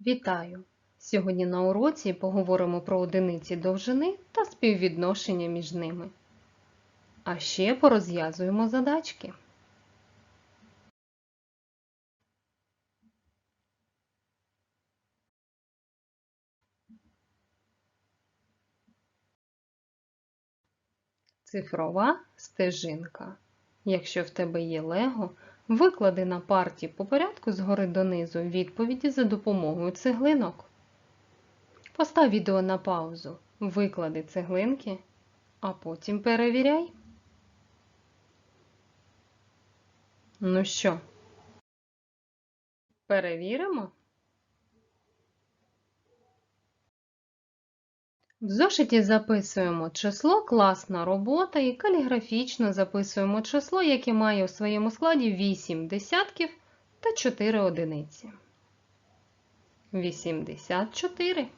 Вітаю! Сьогодні на уроці поговоримо про одиниці довжини та співвідношення між ними. А ще порозв'язуємо задачки. Цифрова стежинка. Якщо в тебе є лего, виклади на парті по порядку згори донизу відповіді за допомогою цеглинок. Постав відео на паузу, виклади цеглинки, а потім перевіряй. Ну що, перевіримо? В зошиті записуємо число класна робота і каліграфічно записуємо число, яке має у своєму складі 8 десятків та 4 одиниці. 84.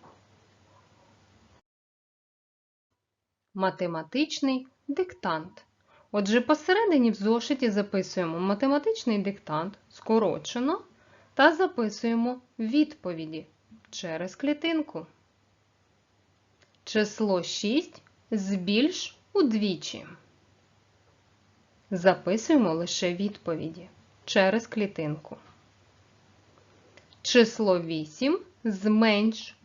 Математичний диктант. Отже, посередині в зошиті записуємо математичний диктант скорочено та записуємо відповіді через клітинку. Число 6 збільш удвічі. Записуємо лише відповіді через клітинку. Число 8 зменш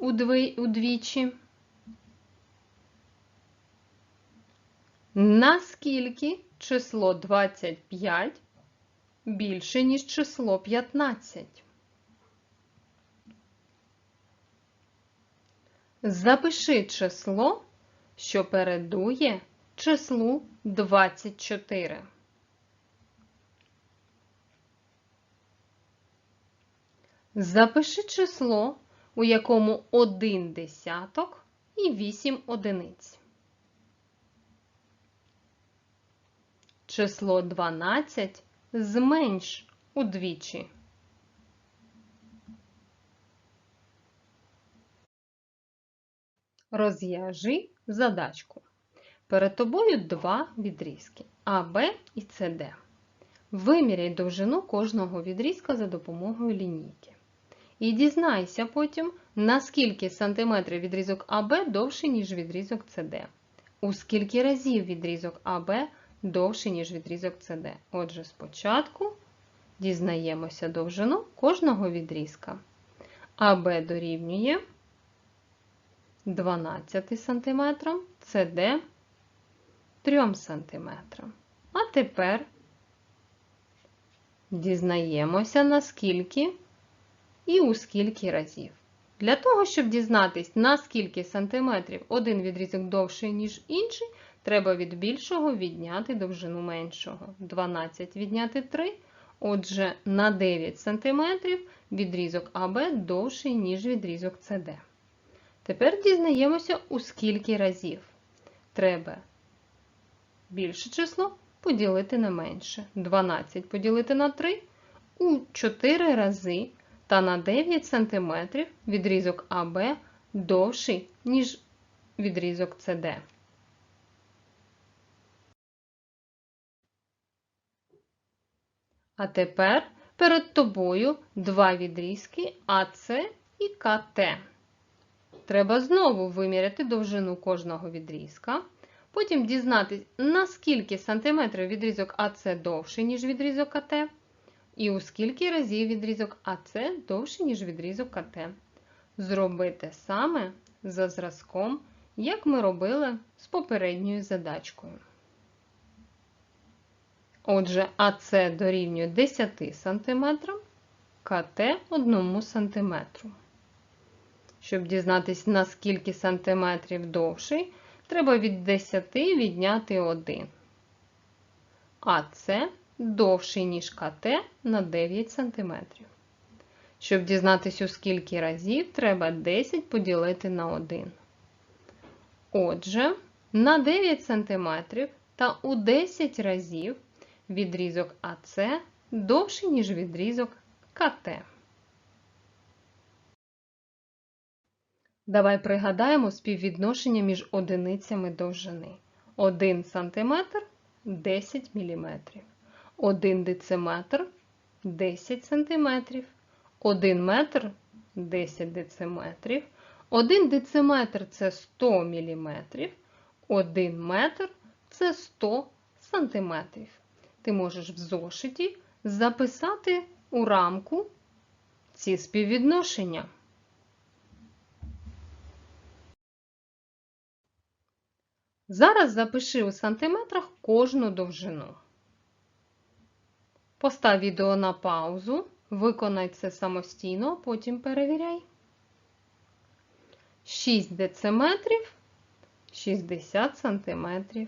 удвічі. Наскільки число 25 більше, ніж число 15? Запиши число, що передує числу 24. Запиши число, у якому 1 десяток і 8 одиниць. Число 12 зменш удвічі. Розв'яжи задачку. Перед тобою два відрізки А, Б і СД. Виміряй довжину кожного відрізка за допомогою лінійки. І дізнайся потім, наскільки сантиметрів відрізок АБ довший, ніж відрізок СД. У скільки разів відрізок АБ довший, ніж відрізок СД. Отже, спочатку дізнаємося довжину кожного відрізка. АБ дорівнює 12 см, CD 3 см. А тепер дізнаємося, наскільки і у скільки разів. Для того, щоб дізнатись, на скільки сантиметрів один відрізок довший, ніж інший, треба від більшого відняти довжину меншого. 12 відняти 3. Отже, на 9 см відрізок АБ довший, ніж відрізок СД. Тепер дізнаємося, у скільки разів. Треба більше число поділити на менше. 12 поділити на 3 у 4 рази та на 9 см відрізок АБ довший, ніж відрізок СД. А тепер перед тобою два відрізки АС і КТ. Треба знову виміряти довжину кожного відрізка. Потім дізнатися, наскільки сантиметрів відрізок АС довший, ніж відрізок КТ. І у скільки разів відрізок АС довший, ніж відрізок КТ. Зробити саме за зразком, як ми робили з попередньою задачкою. Отже, АС дорівнює 10 см, КТ 1 см. Щоб дізнатися, на скільки сантиметрів довший, треба від 10 відняти 1. А це довший, ніж КТ на 9 см. Щоб дізнатися, у скільки разів, треба 10 поділити на 1. Отже, на 9 см та у 10 разів відрізок АС довший, ніж відрізок КТ. Давай пригадаємо співвідношення між одиницями довжини. 1 см 10 мм. 1 дециметр 10 см. 1 метр 10 дециметрів. 1 дециметр це 100 міліметрів. 1 метр це 100 сантиметрів. Ти можеш в зошиті записати у рамку ці співвідношення. Зараз запиши у сантиметрах кожну довжину. Постав відео на паузу, виконай це самостійно, потім перевіряй. 6 дециметрів 60 сантиметрів.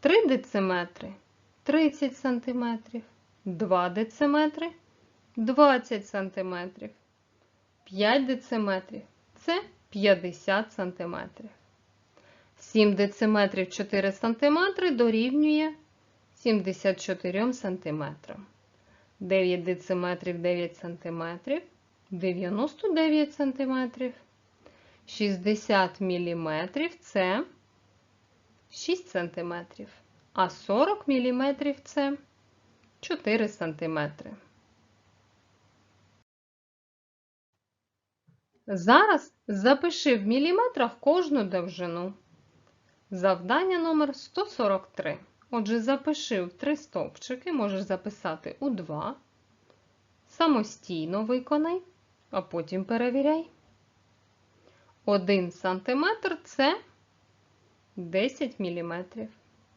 3 дециметри 30 сантиметрів. 2 дециметри 20 сантиметрів. 5 дециметрів це 50 сантиметрів. 7 дециметрів 4 сантиметри дорівнює 74 сантиметрам. 9 дециметрів 9 сантиметрів 99 сантиметрів. 60 міліметрів це 6 сантиметрів, а 40 міліметрів це 4 сантиметри. Зараз запиши в міліметрах кожну довжину. Завдання номер 143. Отже, запиши в три стовпчики, можеш записати у два. Самостійно виконай, а потім перевіряй. 1 см це 10 мм.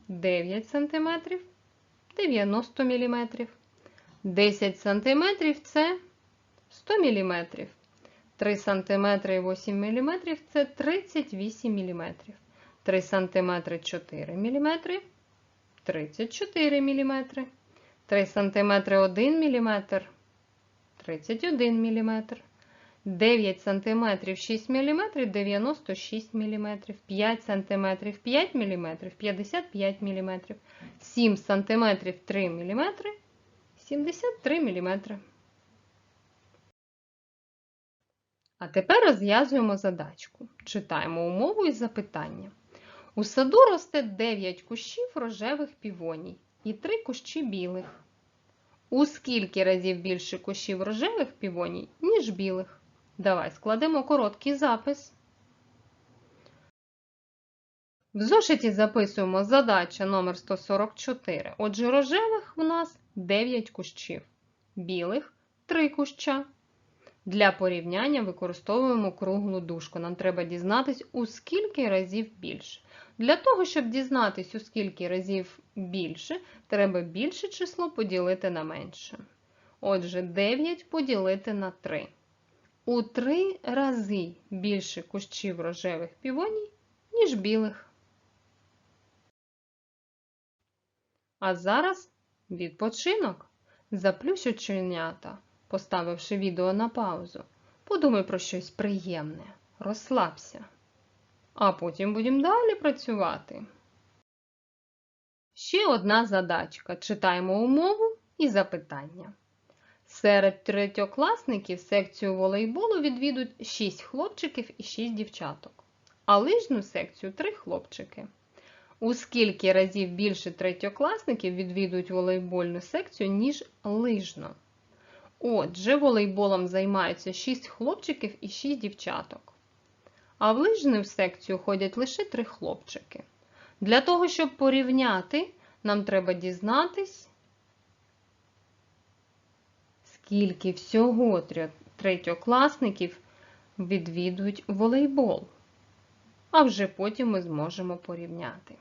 9 см 90 мм. 10 см це 100 мм. 3 см і 8 мм це 38 мм. 3 см 4 мм 34 мм. 3 см 1 мм 31 мм. 9 см 6 мм 96 мм. 5 см 5 мм 55 мм. 7 см 3 мм 73 мм. А тепер розв'язуємо задачку. Читаємо умову і запитання. У саду росте 9 кущів рожевих півоній і 3 кущі білих. У скільки разів більше кущів рожевих півоній, ніж білих? Давай складемо короткий запис. В зошиті записуємо задача номер 144. Отже, рожевих в нас 9 кущів, білих 3 куща. Для порівняння використовуємо круглу дужку. Нам треба дізнатись, у скільки разів більше. Для того, щоб дізнатись, у скільки разів більше, треба більше число поділити на менше. Отже, 9 поділити на 3. У 3 рази більше кущів рожевих півоній, ніж білих. А зараз відпочинок. Заплющ оченята, поставивши відео на паузу. Подумай про щось приємне. Розслабся. А потім будемо далі працювати. Ще одна задачка. Читаємо умову і запитання. Серед третьокласників секцію волейболу відвідують 6 хлопчиків і 6 дівчаток, а лижну секцію 3 хлопчики. У скільки разів більше третьокласників відвідують волейбольну секцію, ніж лижну? Отже, волейболом займаються 6 хлопчиків і 6 дівчаток. А в лижну секцію ходять лише 3 хлопчики. Для того, щоб порівняти, нам треба дізнатись, скільки всього третьокласників відвідують волейбол. А вже потім ми зможемо порівняти.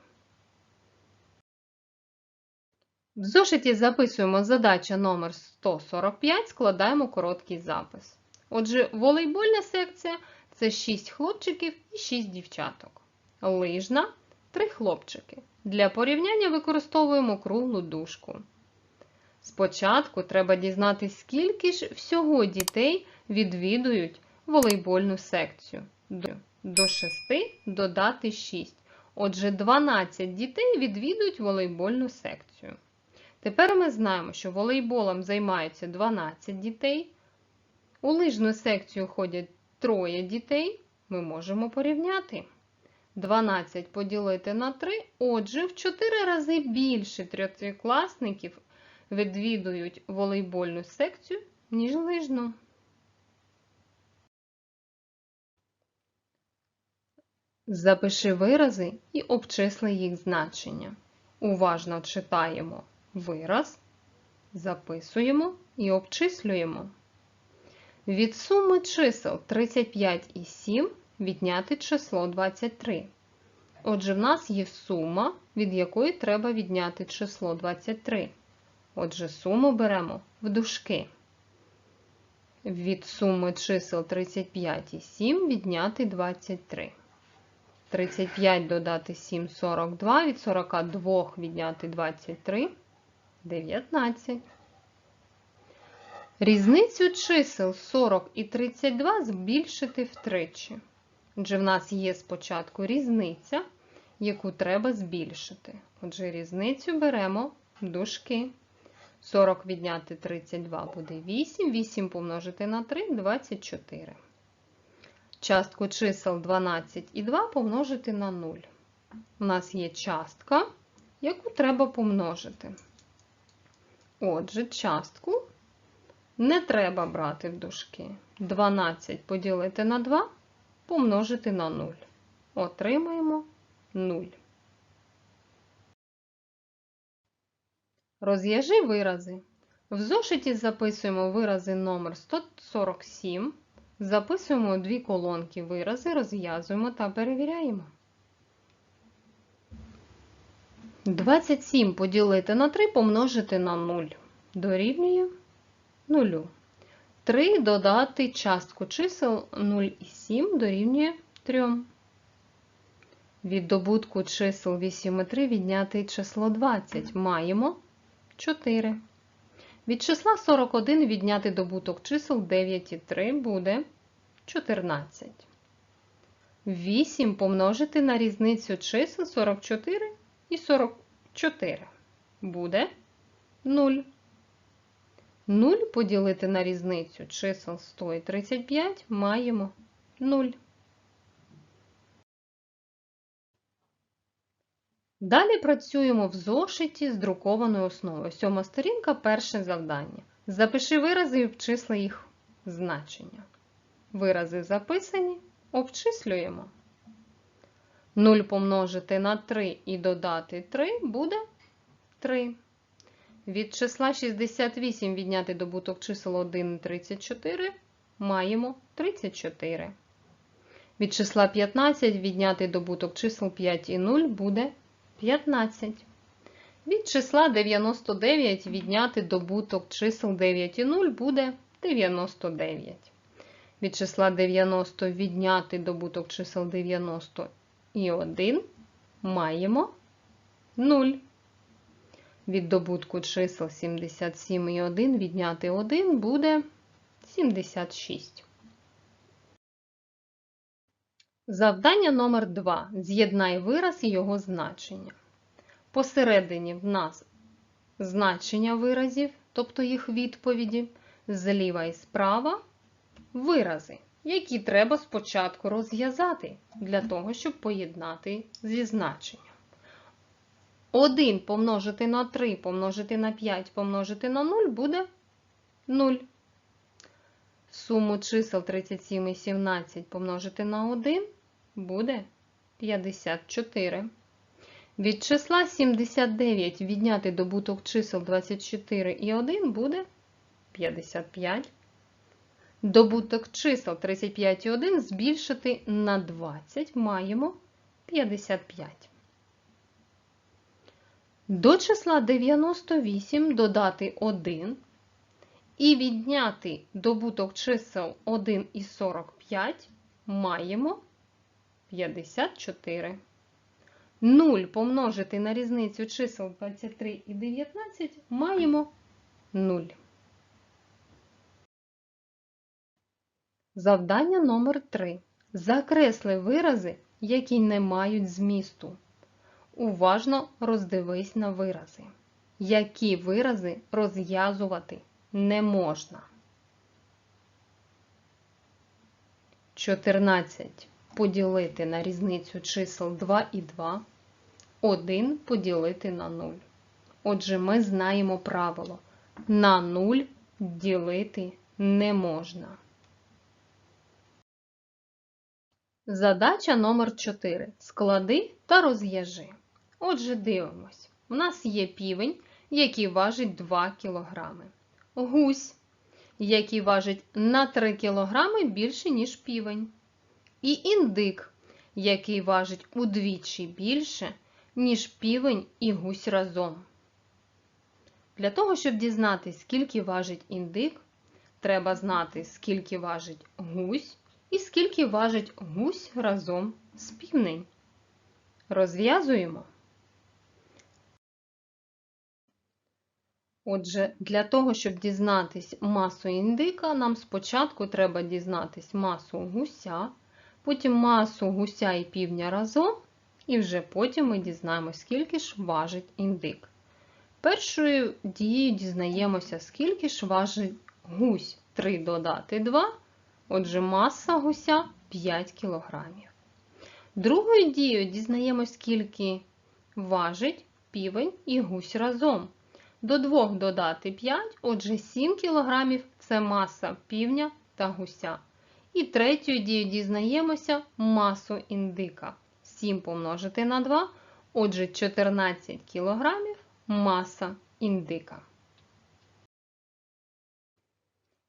В зошиті записуємо задача номер 145, складаємо короткий запис. Отже, волейбольна секція це 6 хлопчиків і 6 дівчаток. Лижна 3 хлопчики. Для порівняння використовуємо круглу дужку. Спочатку треба дізнатися, скільки ж всього дітей відвідують волейбольну секцію. До 6 додати 6. Отже, 12 дітей відвідують волейбольну секцію. Тепер ми знаємо, що волейболом займаються 12 дітей. У лижну секцію ходять троє дітей. Ми можемо порівняти. 12 поділити на 3. Отже, в 4 рази більше трьохкласників відвідують волейбольну секцію, ніж лижну. Запиши вирази і обчисли їх значення. Уважно читаємо вираз, записуємо і обчислюємо. Від суми чисел 35 і 7 відняти число 23. Отже, в нас є сума, від якої треба відняти число 23. Отже, суму беремо в дужки. Від суми чисел 35 і 7 відняти 23. 35 додати 7 42, від 42 відняти 23 19. Різницю чисел 40 і 32 збільшити втричі. Отже, в нас є спочатку різниця, яку треба збільшити. Отже, різницю беремо дужки. 40 відняти 32 буде 8, 8 помножити на 3 24. Частку чисел 12 і 2 помножити на 0. У нас є частка, яку треба помножити. Отже, частку не треба брати в дужки. 12 поділити на 2 помножити на 0. Отримаємо 0. Розв'яжи вирази. В зошиті записуємо вирази номер 147. Записуємо дві колонки вирази, розв'язуємо та перевіряємо. 27 поділити на 3 помножити на 0. Дорівнює 0. 3 додати частку чисел 0 і 7 дорівнює 3. Від добутку чисел 8 і 3 відняти число 20. Маємо 4. Від числа 41 відняти добуток чисел 9 і 3 буде 14. 8 помножити на різницю чисел 44 і 44 буде 0. 0 поділити на різницю чисел 100 і 35 маємо 0. Далі працюємо в зошиті з друкованою основою. Сьома сторінка перше завдання. Запиши вирази і обчисли їх значення. Вирази записані, обчислюємо. 0 помножити на 3 і додати 3 буде 3. Від числа 68 відняти добуток чисел 1 і 34 маємо 34. Від числа 15 відняти добуток чисел 5 і 0 буде 15. Від числа 99 відняти добуток чисел 9 і 0 буде 99. Від числа 90 відняти добуток чисел 90 і 1 маємо 0. Від добутку чисел 77 і 1 відняти 1 буде 76. Завдання номер 2. З'єднай вираз і його значення. Посередині в нас значення виразів, тобто їх відповіді, зліва і справа вирази, які треба спочатку розв'язати для того, щоб поєднати зі значенням. 1 помножити на 3 помножити на 5 помножити на 0 буде 0. Суму чисел 37 і 17 помножити на 1 буде 54. Від числа 79 відняти добуток чисел 24 і 1 буде 55. Добуток чисел 35 і 1 збільшити на 20 маємо 55. До числа 98 додати 1 і відняти добуток чисел 1 і 45 маємо 54. 0 помножити на різницю чисел 23 і 19 маємо 0. Завдання номер 3. Закресли вирази, які не мають змісту. Уважно роздивись на вирази. Які вирази розв'язувати не можна. 14 поділити на різницю чисел 2 і 2, 1 поділити на 0. Отже, ми знаємо правило. На 0 ділити не можна. Задача номер 4. Склади та розв'яжи. Отже, дивимось. У нас є півень, який важить 2 кг. Гусь, який важить на 3 кг більше, ніж півень. І індик, який важить удвічі більше, ніж півень і гусь разом. Для того, щоб дізнатися, скільки важить індик, треба знати, скільки важить гусь і скільки важить гусь разом з півнем. Розв'язуємо. Отже, для того, щоб дізнатись масу індика, нам спочатку треба дізнатись масу гуся, потім масу гуся і півня разом, і вже потім ми дізнаємося, скільки ж важить індик. Першою дією дізнаємося, скільки ж важить гусь 3 додати 2, отже, маса гуся 5 кг. Другою дією дізнаємося, скільки важить півень і гусь разом. До 2 додати 5, отже, 7 кг це маса півня та гуся. І третьою дією дізнаємося масу індика. 7 помножити на 2, отже, 14 кг маса індика.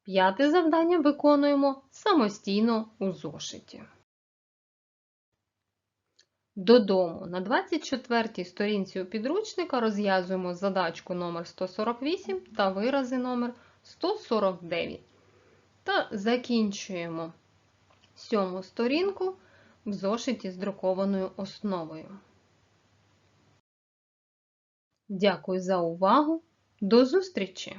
П'яте завдання виконуємо самостійно у зошиті. Додому на 24-й сторінці у підручника розв'язуємо задачку номер 148 та вирази номер 149. Та закінчуємо сьому сторінку в зошиті з друкованою основою. Дякую за увагу! До зустрічі!